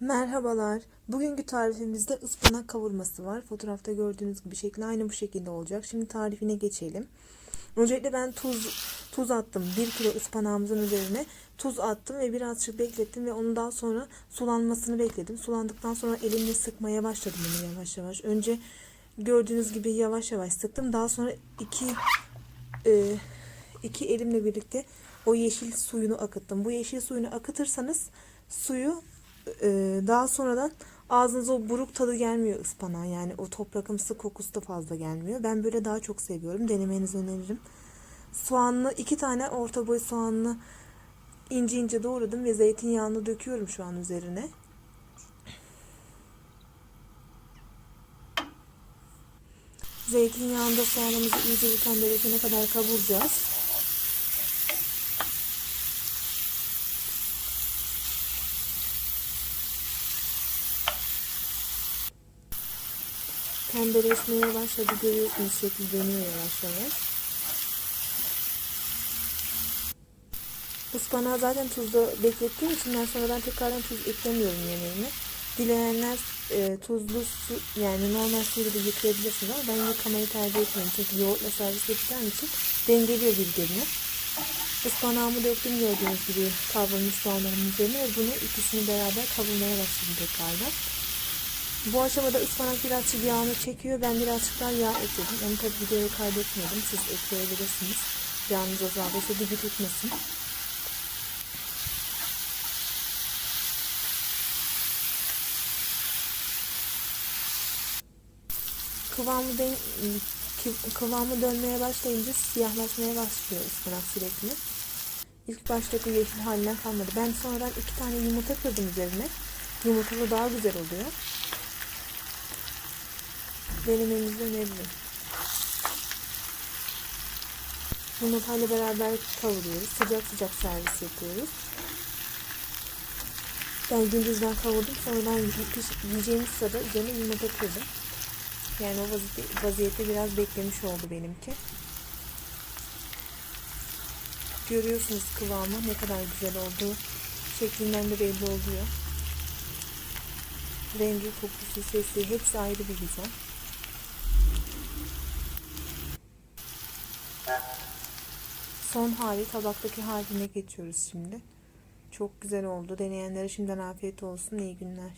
Merhabalar. Bugünkü tarifimizde ıspanak kavurması var. Fotoğrafta gördüğünüz gibi şekli aynı bu şekilde olacak. Şimdi tarifine geçelim. Öncelikle ben tuz tuz attım. 1 kilo ıspanağımızın üzerine tuz attım ve birazcık beklettim ve onu daha sonra sulanmasını bekledim. Sulandıktan sonra elimle sıkmaya başladım bunu yavaş yavaş. Önce gördüğünüz gibi yavaş yavaş sıktım. Daha sonra iki e, iki elimle birlikte o yeşil suyunu akıttım. Bu yeşil suyunu akıtırsanız suyu e, daha sonradan ağzınıza o buruk tadı gelmiyor ıspanağın. Yani o toprakımsı kokusu da fazla gelmiyor. Ben böyle daha çok seviyorum. Denemenizi öneririm. Soğanlı iki tane orta boy soğanlı ince ince doğradım ve zeytinyağını döküyorum şu an üzerine. Zeytinyağında soğanımızı iyice bir pembeleşene kadar kavuracağız. Pembeleşmeye başladı görüyorsunuz şekil dönüyor yavaş yavaş. Ispanağı zaten tuzda beklettiğim için ben sonradan tekrardan tuz eklemiyorum yemeğime. Dileyenler e, tuzlu su yani normal suyla da yıkayabilirsiniz ama ben yıkamayı tercih etmiyorum. Çünkü yoğurtla servis edeceğim için dengeliyor birbirine. Ispanağımı döktüm gördüğünüz gibi kavrulmuş soğanlarımın üzerine bunu ikisini beraber kavurmaya başladım tekrardan. Bu aşamada ıspanak birazcık yağını çekiyor. Ben birazcık daha yağ ekledim. Onu tabii videoya kaydetmedim. Siz ekleyebilirsiniz. Yağınız azaldıysa dibi tutmasın. Kıvamı, den kıvamı dönmeye başlayınca siyahlaşmaya başlıyor ıspanak sürekli. İlk baştaki yeşil haline kalmadı. Ben sonradan iki tane yumurta kırdım üzerine. Yumurtalı daha güzel oluyor. Denemenizi öneririm. Yumurtayla beraber kavuruyoruz. Sıcak sıcak servis yapıyoruz. Ben gündüzden kavurdum. Sonradan yiyeceğimiz sırada üzerine yumurta kırdım. Yani o vaziyette, vaziyette biraz beklemiş oldu benimki. Görüyorsunuz kıvamı ne kadar güzel olduğu şeklinden de belli oluyor. Rengi, kokusu, sesi hepsi ayrı bir güzel. Son hali tabaktaki haline geçiyoruz şimdi. Çok güzel oldu. Deneyenlere şimdiden afiyet olsun. İyi günler.